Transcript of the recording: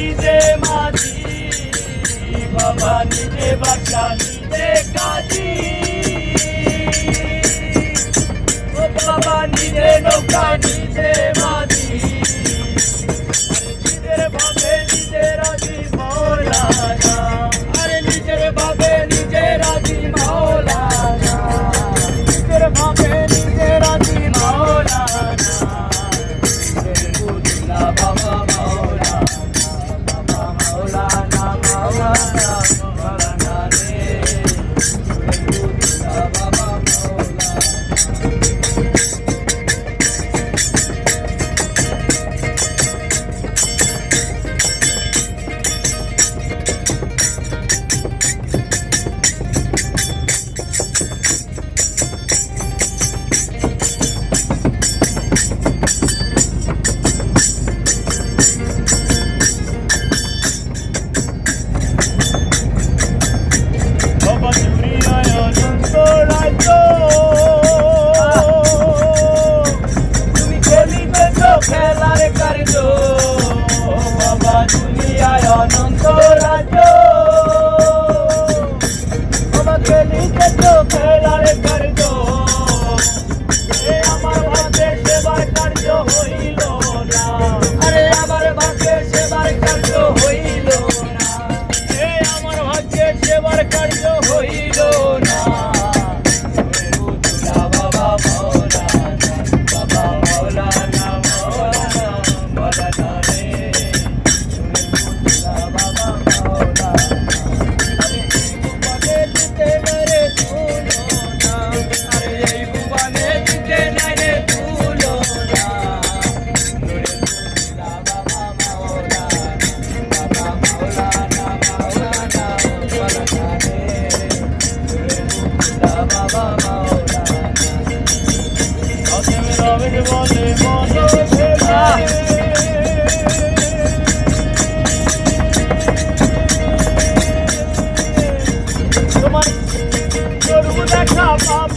নিজে মাঝি বাবা নিজে বাচ্চা নিজে কাজী। ও বাবা নিজে নৌকা নিজে মাঝি। कजो फैलाल कर जो that's come